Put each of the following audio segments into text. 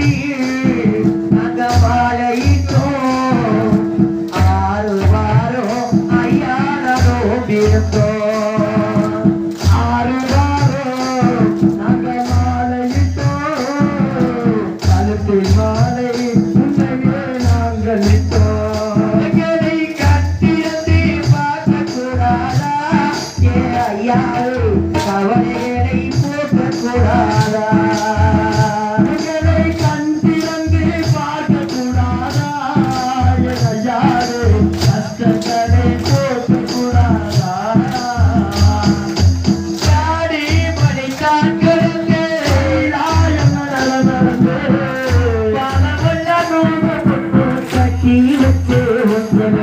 you.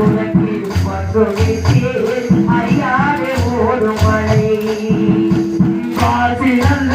உனக்கு பங்குவிட்டு ஐயாவே ஒரு மழை. காசிலே நல்ல